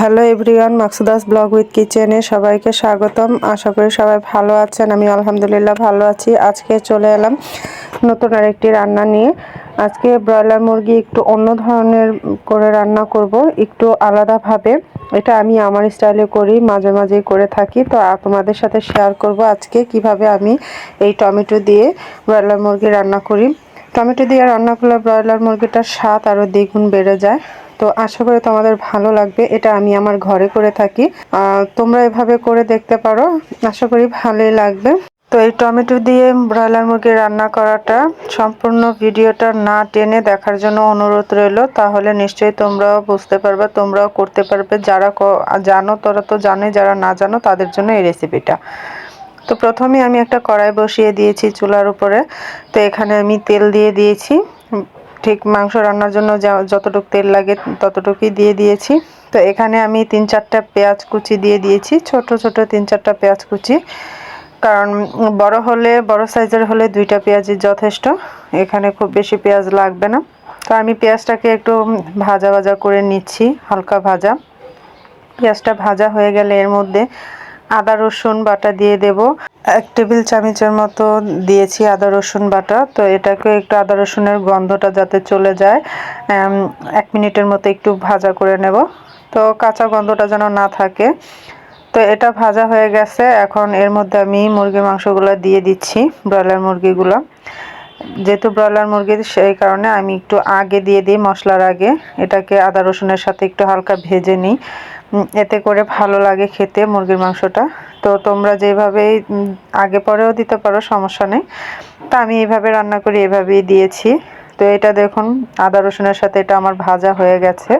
Hello everyone Maksuda's blog with কিচেনে সবাইকে স্বাগতম। আশা করি সবাই ভালো আছেন। আমি আলহামদুলিল্লাহ ভালো আছি। আজকে চলে এলাম নতুন আরেকটি রান্না নিয়ে। আজকে ব্রয়লার মুরগি একটু অন্য ধরনের করে রান্না করব, একটু আলাদাভাবে। এটা আমি আমার স্টাইলে করি, মাঝে মাঝেই করে থাকি। তো তোমাদের সাথে শেয়ার করব আজকে কীভাবে আমি এই টমেটো দিয়ে ব্রয়লার মুরগি রান্না করি। টমেটো দিয়ে রান্না করলে ব্রয়লার মুরগিটার স্বাদ আরও দ্বিগুণ বেড়ে যায়। তো আশা করি তোমাদের ভালো লাগবে। এটা আমি আমার ঘরে করে থাকি। তোমরা এভাবে করে দেখতে পারো। আশা করি ভালোই লাগবে। তো এই টমেটো দিয়ে ব্রয়লার মুরগি রান্না করাটা সম্পূর্ণ ভিডিওটা না টেনে দেখার জন্য অনুরোধ রইল। তাহলে নিশ্চয়ই তোমরাও বুঝতে পারবে, তোমরাও করতে পারবে। যারা জানো, তোরা তো জানে যারা না জানো, তাদের জন্য এই রেসিপিটা তো প্রথমে আমি একটা কড়াই বসিয়ে দিয়েছি চুলার উপরে। তো এখানে আমি তেল দিয়ে দিয়েছি। ঠিক মাংস রান্নার জন্য যতটুকু তেল লাগে ততটুকুই দিয়ে দিয়েছি। তো এখানে আমি তিন চারটা পেঁয়াজ কুচি দিয়ে দিয়েছি, ছোট ছোট তিন চারটা পেঁয়াজ কুচি। কারণ বড় হলে, বড় সাইজের হলে দুইটা পেঁয়াজই যথেষ্ট, এখানে খুব বেশি পেঁয়াজ লাগবে না। তো আমি পেঁয়াজটাকে একটু ভাজা ভাজা করে নিচ্ছি, হালকা ভাজা। পেঁয়াজটা ভাজা হয়ে গেলে এর মধ্যে আদা, রসুন বাটা দিয়ে দেব। এক টেবিল চামচের মতো দিয়েছি আদা, রসুন বাটা। তো এটাকে একটু আদা, রসুনের গন্ধটা যাতে চলে যায় এক মিনিটের মতো একটু ভাজা করে নেব। তো কাঁচা গন্ধটা যেন না থাকে। তো এটা ভাজা হয়ে গেছে। এখন এর মধ্যে আমি মুরগির মাংসগুলো দিয়ে দিচ্ছি, ব্রয়লার মুরগিগুলো। যেহেতু ব্রয়লার মুরগি, সেই কারণে আমি একটু আগে দিয়ে দিই মশলার আগে। এটাকে আদা, রসুনের সাথে একটু হালকা ভেজে নিই। এতে করে ভালো লাগে খেতে মুরগির মাংসটা। তো তোমরা যেভাবেই আগে পরেও দিতে পারো, সমস্যা নেই। তা আমি এইভাবে রান্না করি, এভাবেই দিয়েছি। তো এটা দেখুন, আদা রসুনের সাথে এটা আমার ভাজা হয়ে গেছে।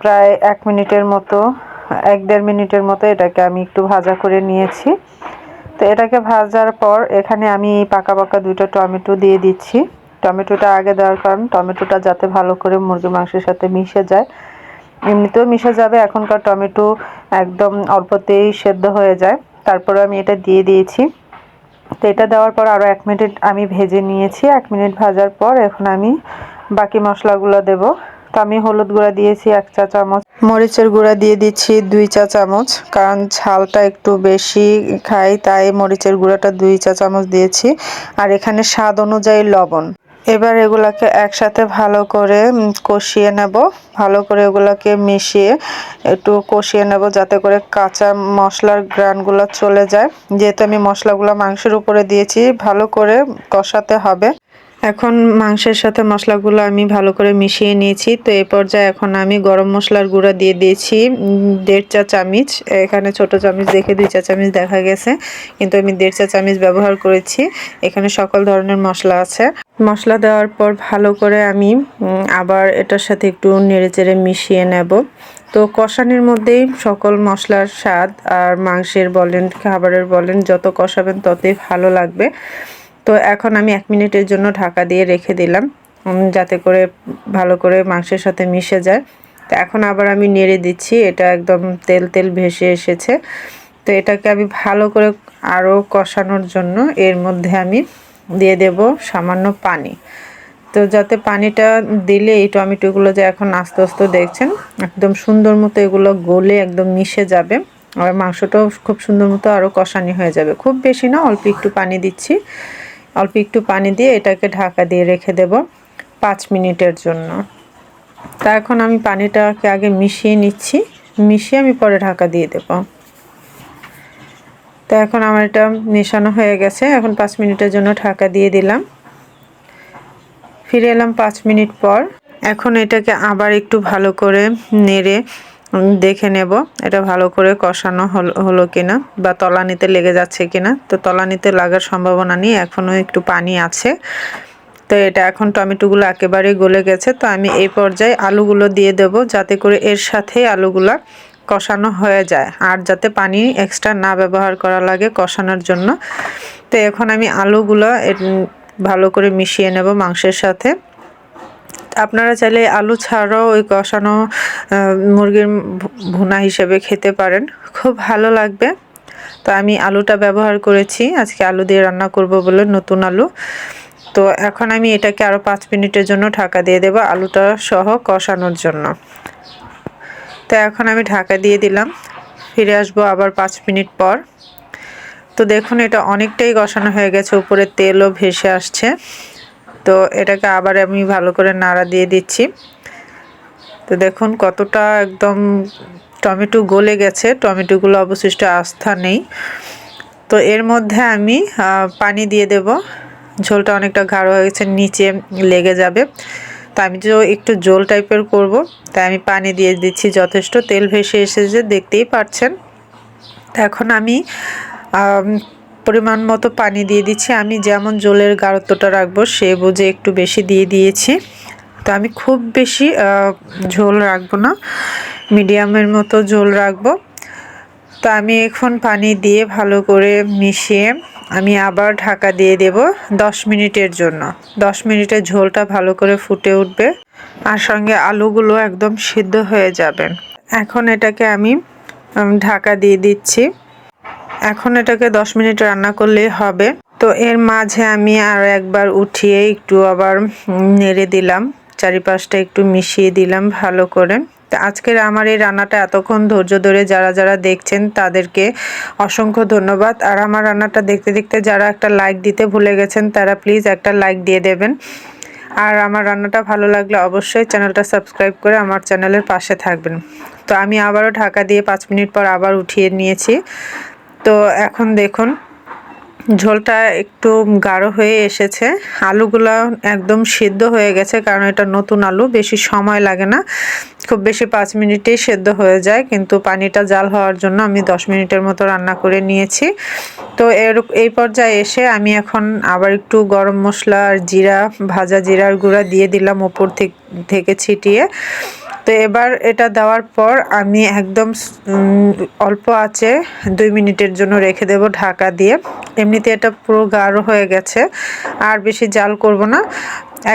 প্রায় এক মিনিটের মতো, এক দেড় মিনিটের মতো এটাকে আমি একটু ভাজা করে নিয়েছি। তো এটাকে ভাজার পর এখানে আমি পাকা পাকা দুটো টমেটো দিয়ে দিচ্ছি। টমেটোটা আগে দেওয়ার কারণ, টমেটোটা যাতে ভালো করে মুরগি মাংসের সাথে মিশে যায়। এমনিতেও মিশে যাবে, এখনকার টমেটো একদম অল্পতেই সেদ্ধ হয়ে যায়। তারপরে আমি এটা দিয়ে দিয়েছি। তো এটা দেওয়ার পর আরও এক মিনিট আমি ভেজে নিয়েছি, এক মিনিট ভাজার পর এখন আমি বাকি মশলাগুলো দেব। তো আমি হলুদ গুঁড়া দিয়েছি এক চা চামচ, মরিচের গুঁড়া দিয়ে দিচ্ছি দুই চা চামচ, কারণ ঝালটা একটু বেশি খাই, তাই মরিচের গুঁড়াটা দুই চা চামচ দিয়েছি। আর এখানে স্বাদ অনুযায়ী লবণ। এবার এগুলাকে একসাথে ভালো করে কষিয়ে নেব। ভালো করে এগুলাকে মিশিয়ে একটু কষিয়ে নেব যাতে করে কাঁচা মশলার গ্রানগুলো চলে যায়। যেহেতু আমি মশলাগুলো মাংসের উপরে দিয়েছি, ভালো করে কষাতে হবে। এখন মাংসের সাথে মশলাগুলো আমি ভালো করে মিশিয়ে নিয়েছি। তো এই পর্যায়ে এখন আমি গরম মশলার গুঁড়া দিয়ে দিয়েছি দেড় চা চামিচ। এখানে ছোট চামিচ দেখে দুই চা চামিচ দেখা গেছে, কিন্তু আমি দেড় চা চামিচ ব্যবহার করেছি। এখানে সকল ধরনের মশলা আছে। মশলা দেওয়ার পর ভালো করে আমি আবার এটার সাথে একটু নেড়ে চেড়ে মিশিয়ে নেব। তো কষানির মধ্যেই সকল মশলার স্বাদ আর মাংসের বলেন, খাবারের বলেন, যত কষাবেন ততই ভালো লাগবে। তো এখন আমি এক মিনিটের জন্য ঢাকা দিয়ে রেখে দিলাম যাতে করে ভালো করে মাংসের সাথে মিশে যায়। তো এখন আবার আমি নেড়ে দিচ্ছি, এটা একদম তেল তেল ভেসে এসেছে। তো এটাকে আমি ভালো করে আরও কষানোর জন্য এর মধ্যে আমি দিয়ে দেব সামান্য পানি। তো যাতে পানিটা দিলে এই টমেটোগুলো যে এখন আস্তে আস্তে দেখছেন, একদম সুন্দর মতো এগুলো গলে একদম মিশে যাবে। আর মাংসটাও খুব সুন্দর মতো আরও কষানি হয়ে যাবে। খুব বেশি না, অল্প একটু পানি দিচ্ছি। অল্প একটু পানি দিয়ে এটাকে ঢাকা দিয়ে রেখে দেব পাঁচ মিনিটের জন্য। তা এখন আমি পানিটাকে আগে মিশিয়ে নিচ্ছি, মিশিয়ে আমি পরে ঢাকা দিয়ে দেব। তো এখন আমার এটা মেশানো হয়ে গেছে, এখন পাঁচ মিনিটের জন্য ঢাকা দিয়ে দিলাম। ফিরে এলাম পাঁচ মিনিট পর। এখন এটাকে আবার একটু ভালো করে নেড়ে দেখে নেব এটা ভালো করে কষানো হলো কিনা বা তলানিতে লেগে যাচ্ছে কিনা। তো তলানিতে লাগার সম্ভাবনা নেই, এখনও একটু পানি আছে। তো এটা এখন টমেটোগুলো একেবারেই গলে গেছে। তো আমি এই পর্যায়ে আলুগুলো দিয়ে দেব যাতে করে এর সাথেই আলুগুলা কষানো হয়ে যায় আর যাতে পানি এক্সট্রা না ব্যবহার করা লাগে কষানোর জন্য। তো এখন আমি আলুগুলো ভালো করে মিশিয়ে নেব মাংসের সাথে। আপনারা চাইলে আলু ছাড়াও ওই কষানো মুরগির ভুনা হিসেবে খেতে পারেন। খুব ভালো লাগবে। তো আমি আলুটা ব্যবহার করেছি। আজকে আলু দিয়ে রান্না করব বলে নতুন আলু। তো এখন আমি এটাকে আরও পাঁচ মিনিটের জন্য ঢাকা দিয়ে দেবো আলুটা সহ কষানোর জন্য। তো এখন আমি ঢাকা দিয়ে দিলাম। ফিরে আসব আবার পাঁচ মিনিট পর। তো দেখুন এটা অনেকটাই কষানো হয়ে গেছে। উপরে তেলও ভেসে আসছে। তো এটাকে আবার আমি ভালো করে নাড়া দিয়ে দিচ্ছি। তো দেখুন কতটা একদম টমেটো গলে গেছে, টমেটোগুলো অবশিষ্ট আস্থা নেই। তো এর মধ্যে আমি পানি দিয়ে দেব। ঝোলটা অনেকটা গাঢ় হয়ে গেছে, নিচে লেগে যাবে। তো আমি যে একটু জোল টাইপের করব, তাই আমি পানি দিয়ে দিচ্ছি যথেষ্ট। তেল ভেসে এসেছে, দেখতেই পাচ্ছেন। এখন আমি পরিমাণ মতো পানি দিয়ে দিচ্ছি। আমি যেমন জলের গাঢ়ত্বটা রাখব, সে বুঝে একটু বেশি দিয়ে দিয়েছি। তো আমি খুব বেশি ঝোল রাখব না। মিডিয়ামের মতো ঝোল রাখব। তো আমি এখন পানি দিয়ে ভালো করে মিশিয়ে আমি আবার ঢাকা দিয়ে দেব দশ মিনিটের জন্য। দশ মিনিটের ঝোলটা ভালো করে ফুটে উঠবে আর সঙ্গে আলুগুলো একদম সিদ্ধ হয়ে যাবে। এখন এটাকে আমি ঢাকা দিয়ে দিচ্ছি। এখন এটাকে দশ মিনিট রান্না করলেই হবে। তো এর মাঝে আমি আর একবার উঠিয়ে একটু আবার নেড়ে দিলাম। চারিপাশটা একটু মিশিয়ে দিলাম ভালো করে। আজকের আমার এই রান্নাটা এতক্ষণ ধৈর্য ধরে যারা যারা দেখছেন তাদেরকে অসংখ্য ধন্যবাদ। আর আমার রান্নাটা দেখতে দেখতে যারা একটা লাইক দিতে ভুলে গেছেন, তারা প্লিজ একটা লাইক দিয়ে দেবেন। আর আমার রান্নাটা ভালো লাগলে অবশ্যই চ্যানেলটা সাবস্ক্রাইব করে আমার চ্যানেলের পাশে থাকবেন। তো আমি আবারও ঢাকা দিয়ে পাঁচ মিনিট পর আবার উঠিয়ে নিয়েছি। তো এখন দেখুন, ঝোলটা একটু গাঢ় হয়ে এসেছে। আলুগুলো একদম সিদ্ধ হয়ে গেছে, কারণ এটা নতুন আলু, বেশি সময় লাগে না। খুব বেশি পাঁচ মিনিটেই সেদ্ধ হয়ে যায়, কিন্তু পানিটা জাল হওয়ার জন্য আমি দশ মিনিটের মতো রান্না করে নিয়েছি। তো এর, এই পর্যায়ে এসে আমি এখন আবার একটু গরম মশলা আর জিরা, ভাজা জিরার গুঁড়া দিয়ে দিলাম ওপর থেকে ছিটিয়ে। তো এবার এটা দেওয়ার পর আমি একদম অল্প আছে, দুই মিনিটের জন্য রেখে দেব ঢাকা দিয়ে। এমনিতে এটা পুরো গাঢ় হয়ে গেছে, আর বেশি জাল করব না।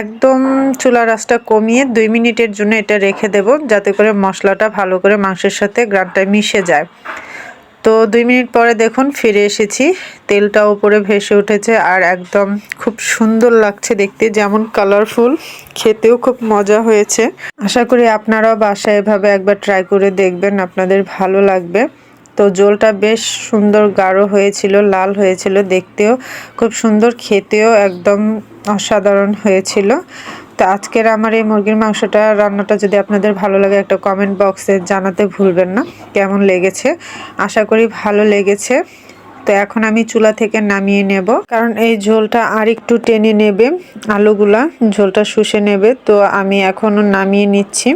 একদম চুলা রাসটা কমিয়ে দুই মিনিটের জন্য এটা রেখে দেব, যাতে করে মশলাটা ভালো করে মাংসের সাথে গ্রামটায় মিশে যায়। তো দুই মিনিট পরে দেখুন ফিরে এসেছি। তেলটা উপরে ভেসে উঠেছে আর একদম খুব সুন্দর লাগছে দেখতে, যেমন কালারফুল খেতেও খুব মজা হয়েছে। আশা করি আপনারাও বাসায় এভাবে একবার ট্রাই করে দেখবেন, আপনাদের ভালো লাগবে। তো জলটা বেশ সুন্দর গাঢ় হয়েছিল, লাল হয়েছিল দেখতেও। খুব সুন্দর খেতেও একদম অসাধারণ হয়েছিল। তো আজকের আমার এই মুরগির মাংসটা, রান্নাটা যদি আপনাদের ভালো লাগে একটা কমেন্ট বক্সে জানাতে ভুলবেন না। কেমন লেগেছে? আশা করি ভালো লেগেছে। তো এখন আমি চুলা থেকে নামিয়ে নেব। কারণ এই ঝোলটা আর একটু টেনে নেবে আলুগুলা, ঝোলটা শুষে নেবে। তো আমি এখনও নামিয়ে নিচ্ছি।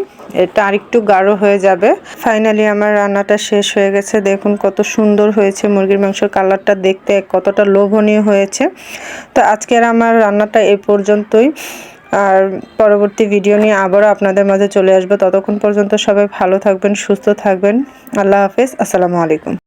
এটা আরেকটু গাঢ় হয়ে যাবে। ফাইনালি আমার রান্নাটা শেষ হয়ে গেছে। দেখুন কত সুন্দর হয়েছে মুরগির মাংসের কালারটা দেখতে, কতটা লোভনীয় হয়েছে। তো আজকের আমার রান্নাটা এ পর্যন্তই। আর পরবর্তী ভিডিও নিয়ে আবারও আপনাদের মাঝে চলে আসব। ততক্ষণ পর্যন্ত সবাই ভালো থাকবেন, সুস্থ থাকবেন। আল্লাহ হাফেজ, আসসালামু আলাইকুম।